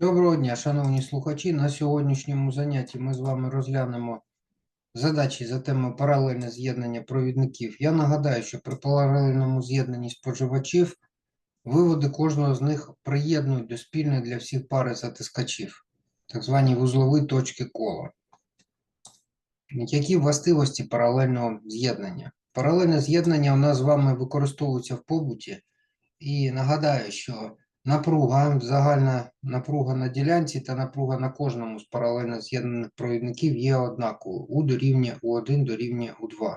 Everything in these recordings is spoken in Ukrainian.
Доброго дня, шановні слухачі. На сьогоднішньому занятті ми з вами розглянемо задачі за темою паралельне з'єднання провідників. Я нагадаю, що при паралельному з'єднанні споживачів виводи кожного з них приєднують до спільної для всіх пари затискачів, так звані вузлові точки кола. Які властивості паралельного з'єднання? Паралельне з'єднання у нас з вами використовується в побуті. І нагадаю, що напруга, загальна напруга на ділянці та напруга на кожному з паралельно з'єднаних провідників є однаковою. У дорівнює У1 дорівнює У2.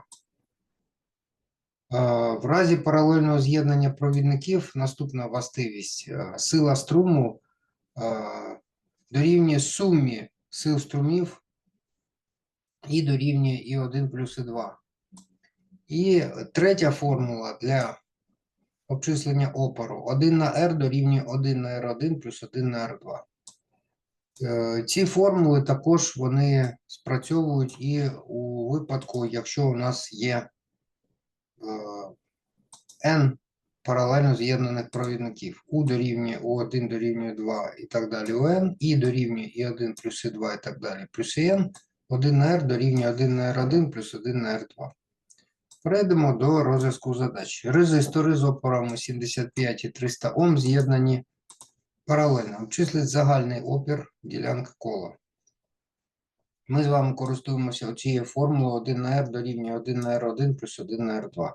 Е, В разі паралельного з'єднання провідників наступна властивість. е, Сила струму е, дорівнює сумі сил струмів і дорівнює І1 плюс І2. І третя формула для обчислення опору 1 на R дорівнює 1 на R1 плюс 1 на R2. Е, Ці формули також вони спрацьовують і у випадку, якщо у нас є е, N паралельно з'єднаних провідників. U дорівнює U1 дорівнює 2 і так далі UN, I дорівнює I1 плюс I2 і так далі плюс IN, 1 на R дорівнює 1 на R1 плюс 1 на R2. Перейдемо до розв'язку задач. Резистори з опорами 75 і 300 Ом з'єднані паралельно. Обчислить загальний опір ділянки кола. Ми з вами користуємося цією формулою 1 на R дорівнює 1 на R1 плюс 1 на R2.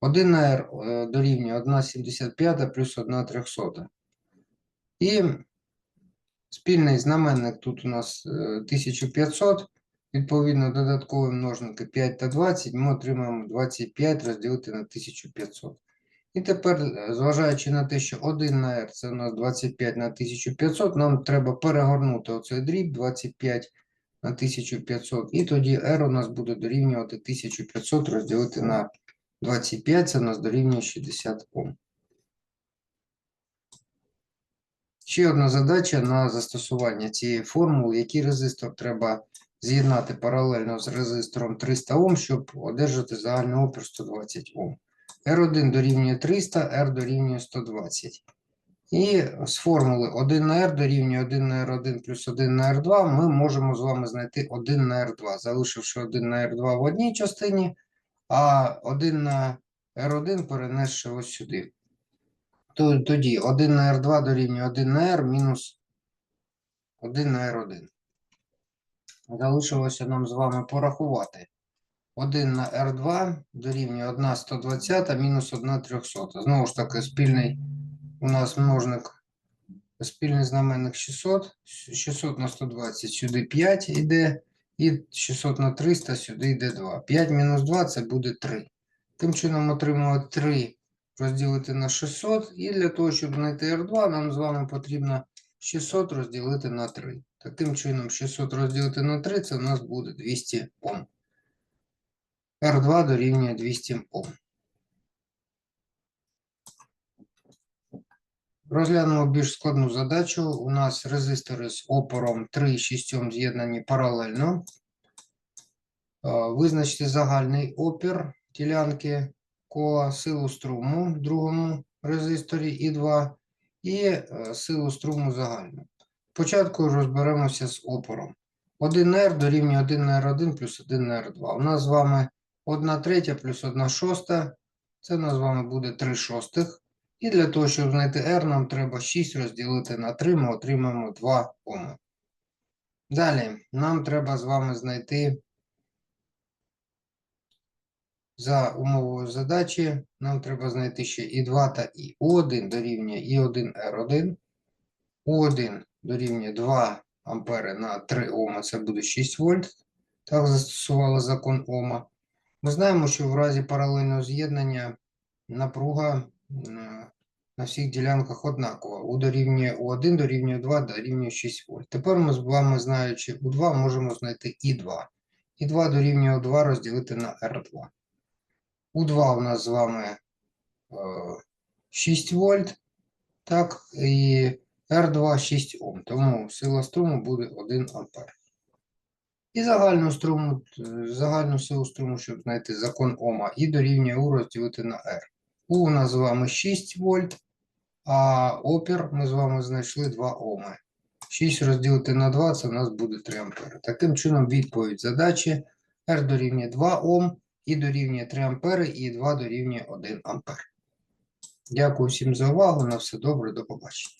1 на R е, дорівнює 1,75 плюс 1 трьохсота. І спільний знаменник тут у нас е, 1500. Відповідно, додаткові множники 5 та 20, ми отримаємо 25 розділити на 1500. І тепер, е, зважаючи на те, що 1 на r це у нас 25 на 1500, нам треба перегорнути оцей дріб 25 на 1500, і тоді r у нас буде дорівнювати 1500 розділити на 25, це у нас дорівнює 60 Ом. Ще одна задача на застосування цієї формули, який резистор треба з'єднати паралельно з резистором 300 Ом, щоб одержати загальний опір 120 Ом. R1 дорівнює 300, R дорівнює 120. І з формули 1 на R дорівнює 1 на R1 плюс 1 на R2 ми можемо з вами знайти 1 на R2, залишивши 1 на R2 в одній частині, а 1 на R1 перенесши ось сюди. Тоді 1 на R2 дорівнює 1 на R мінус 1 на R1. Залишилося нам з вами порахувати. 1 на R2 дорівнює 1 120 мінус 1 300. Знову ж таки, спільний у нас множник, спільний знаменник 600. 600 на 120 сюди 5 йде, і 600 на 300 сюди йде 2. 5 мінус 2 це буде 3. Тим чином отримуємо 3 розділити на 600. І для того, щоб знайти R2, нам з вами потрібно 600 розділити на 3. Таким чином, 600 розділити на 3 це у нас буде 200 Ом. R2 дорівнює 200 Ом. Розглянемо більш складну задачу. У нас резистори з опором 3 і 6 Ом з'єднані паралельно. Е, Визначте загальний опір ділянки кола, силу струму в другому резисторі і 2 і е, силу струму загальну. Спочатку розберемося з опором. 1 на R дорівнює 1R1 плюс 1R2. У нас з вами 1 третя плюс 1 шоста. Це у нас з вами буде 3 шостих. І для того, щоб знайти R, нам треба 6 розділити на 3, ми отримаємо 2 Оми. Далі, нам треба з вами знайти за умовою задачі, нам треба знайти ще і 2 та і. У1 дорівнює І1R1. У1 дорівнює 2 ампери на 3 Ома, це буде 6 вольт. Так застосували закон Ома. Ми знаємо, що в разі паралельного з'єднання напруга на всіх ділянках однакова. У дорівнює У1 дорівнює 2 дорівнює 6 вольт. Тепер ми з вами, знаючи У2, можемо знайти І2. І2 дорівнює У2 розділити на R2. У2 у нас з вами е, 6 вольт. Так, і R2 6 Ом. Тому сила струму буде 1 ампер. І загальну струму, е, загальну силу струму, щоб знайти закон Ома, і дорівнює У розділити на R. У у нас з вами 6 вольт, а опір ми з вами знайшли 2 Оми. 6 розділити на 2, це у нас буде 3 ампери. Таким чином, відповідь задачі R дорівнює 2 Ом, І дорівнює 3 ампери, і 2 дорівнює 1 ампер. Дякую всім за увагу. На все добре, до побачення.